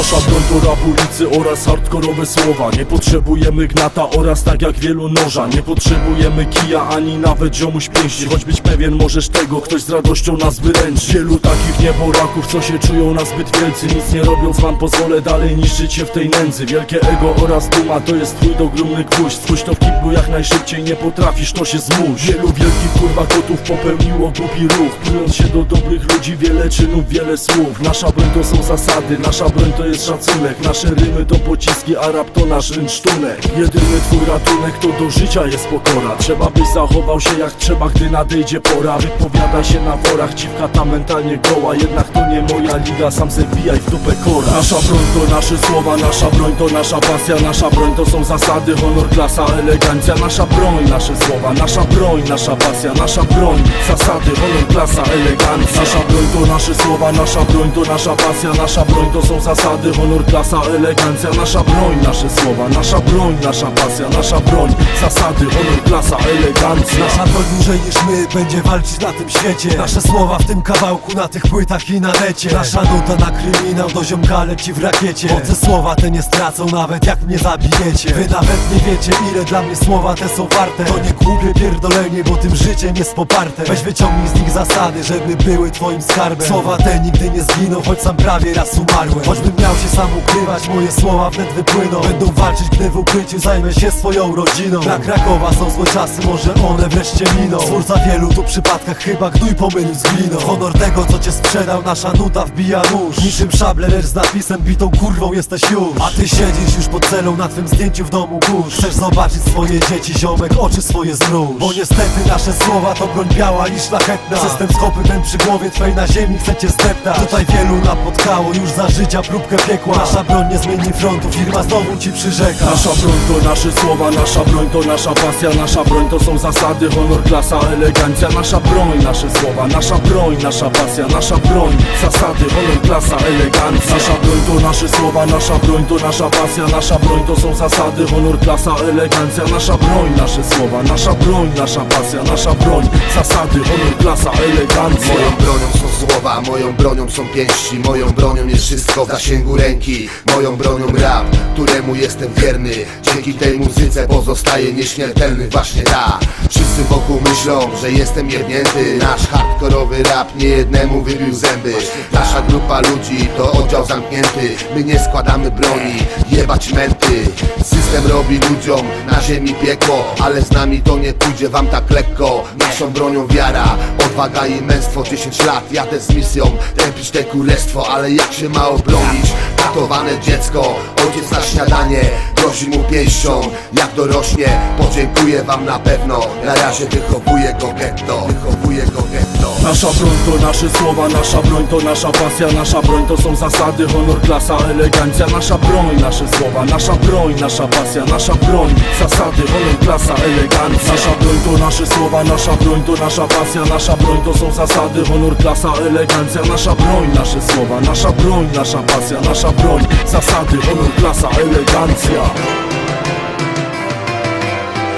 Nasza broń to rap ulicy oraz hardkorowe słowa. Nie potrzebujemy gnata oraz tak jak wielu noża. Nie potrzebujemy kija ani nawet ziomuś pięści. Choć być pewien możesz tego, ktoś z radością nas wyręczy. Wielu takich nieboraków, co się czują na zbyt wielcy. Nic nie robiąc wam pozwolę dalej niszczyć się w tej nędzy. Wielkie ego oraz duma to jest twój dogromny gwóźdź. Spójrz to w kiblu jak najszybciej, nie potrafisz to się zmuś. Wielu wielkich kurwa kotów popełniło głupi ruch. Plując się do dobrych ludzi, wiele czynów, wiele słów. Nasza broń to są zasady, nasza broń to jest szacunek. Nasze rymy to pociski, a rap to nasz rynsztunek. Jedyny twój ratunek to do życia jest pokora. Trzeba byś zachował się jak trzeba, gdy nadejdzie pora. Wypowiada się na worach, dziwka ta mentalnie goła. Jednak to nie moja liga, sam se wbijaj w dupę kora. Nasza broń to nasze słowa, nasza broń to nasza pasja. Nasza broń to są zasady, honor, klasa, elegancja. Nasza broń, nasze słowa, nasza broń, nasza pasja. Nasza broń, zasady, honor, klasa, elegancja. Nasza broń to nasze słowa, nasza broń to nasza pasja. Nasza broń to są zasady, honor, klasa, elegancja Nasza broń, nasze słowa, nasza broń, nasza pasja Nasza broń, zasady, honor, klasa, elegancja. Nasza broń dłużej niż my będzie walczyć na tym świecie. Nasze słowa w tym kawałku, na tych płytach i na necie. Nasza nuta na kryminał, do ziomka leci w rakiecie. Moce słowa te nie stracą nawet jak mnie zabijecie. Wy nawet nie wiecie ile dla mnie słowa te są warte. To nie głupie pierdolenie, bo tym życiem jest poparte. Weź wyciągnij z nich zasady, żeby były twoim skarbem. Słowa te nigdy nie zginą, choć sam prawie raz umarłem. Choćbym miał się sam ukrywać, moje słowa wnet wypłyną. Będą walczyć, gdy w ukryciu zajmę się swoją rodziną. Dla Krakowa są złe czasy, może one wreszcie miną. Twórca w wielu tu przypadkach chyba gnój pomylił z gliną. Honor tego, co cię sprzedał, nasza nuta wbija nóż. Niczym szable, lecz z napisem bitą kurwą jesteś już. A ty siedzisz już pod celą na twym zdjęciu w domu kurz. Chcesz zobaczyć swoje dzieci, ziomek, oczy swoje zmruż. Bo niestety nasze słowa to broń biała i szlachetna. System schopy ten przy głowie twej na ziemi chcecie zdeptać. Tutaj wielu napotkało już za życia próbkę piekła. Nasza broń nie zmieni frontu, firma znowu ci przyrzeka. Nasza broń to nasze słowa, nasza broń to nasza pasja. Nasza broń to są zasady, honor, klasa, elegancja. Nasza broń, nasze słowa, nasza broń, nasza pasja. Nasza broń, zasady, honor, klasa, elegancja. Nasza broń to nasze słowa, nasza broń to nasza pasja. Nasza broń to są zasady, honor, klasa, elegancja. Nasza broń, nasze słowa, nasza broń, nasza pasja. Nasza broń, zasady, honor, klasa, elegancja. Moją bronią są słowa, moją bronią są pięści Moją bronią jest wszystko w zasięgu ręki. Moją bronią rap, któremu jestem wierny. Dzięki tej muzyce pozostaję nieśmiertelny Właśnie ta. Wszyscy wokół myślą, że jestem jebnięty Nasz hardkorowy rap nie jednemu wybił zęby. Nasza grupa ludzi to oddział zamknięty. My nie składamy broni, jebać menty System robi ludziom na ziemi piekło Ale z nami to nie pójdzie wam tak lekko. Naszą bronią wiara, odwaga i męstwo 10 lat jadę z misją Tępić te królestwo, ale jak się ma obronić? Katowane dziecko, ojciec na śniadanie Grozi mu pięścią, jak dorośnie Podziękuję wam na pewno. Na razie wychowuję go getto Wychowuję go getto. Nasza broń to nasze słowa, nasza broń to nasza pasja. Nasza broń to są zasady, honor, klasa, elegancja. Nasza broń, nasze słowa, nasza broń, nasza pasja. Nasza broń, zasady, honor, klasa, elegancja. Nasza broń to nasze słowa, nasza broń to nasza pasja. Nasza broń to są zasady, honor, klasa, elegancja. Nasza broń, nasze słowa, nasza broń, nasza pasja. Nasza broń, zasady, honor, klasa, elegancja.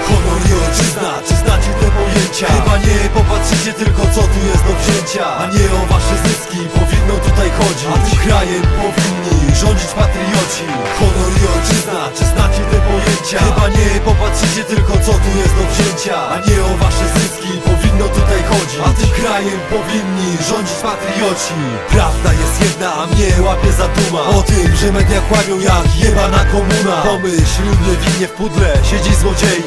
Honor i ojczyzna, czy znacie te pojęcia? Chyba nie, popatrzycie tylko co tu jest do wzięcia. A nie o wasze zyski, powinno tutaj chodzić. A tym krajem powinni rządzić patrioci. Honor i ojczyzna, czy znacie te pojęcia? Chyba nie, popatrzycie tylko co tu jest do wzięcia. A nie o wasze zyski, chodzić A tym krajem powinni rządzić patrioci. Prawda jest jedna, a mnie łapie za duma. O tym, że media kłamią jak jebana komuna. Pomyśl, niewinnie w pudle siedzi złodziei.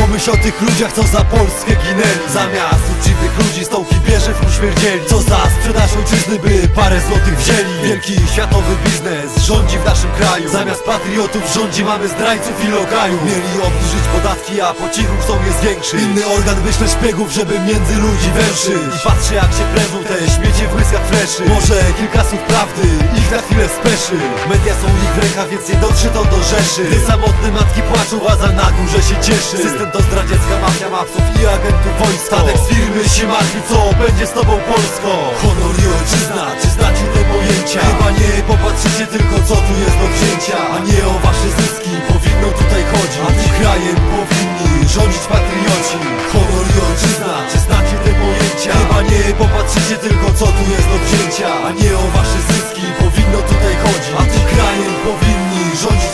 Pomyśl o tych ludziach, co za Polskę ginęli. Zamiast uczciwych ludzi stołki bierze w śmierdzieli Co za sprzedaż ojczyzny, by parę złotych wzięli? Wielki światowy biznes rządzi w naszym kraju. Zamiast patriotów rządzi mamy zdrajców i lokajów. Mieli obniżyć podatki, a po cichu chcą je zwiększyć. Inny organ wyśle szpiegów, żeby między ludzi węszyć. I patrzę jak się prężą te śmiecie w błyskach fleszy. Może kilka słów prawdy, ich na chwilę speszy. Media są ich w rękach, więc nie dotrze to do rzeszy. Gdy samotne matki płaczą, a za na górze się cieszy. System to zdradziecka mafia mapsów i agentów wojska Statek z firmy się martwi, co będzie z tobą Polsko Honor i ojczyzna, czy znacie te pojęcia? Chyba nie, popatrzycie tylko co tu jest do wzięcia. A nie o wasze zyski, powinno tutaj chodzić A tym krajem powinni rządzić patrioci. Honor i ojczyzna, czy znacie te pojęcia? Chyba nie, popatrzycie tylko co tu jest do wzięcia. A nie o wasze zyski, powinno tutaj chodzić A tym krajem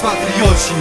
patrioci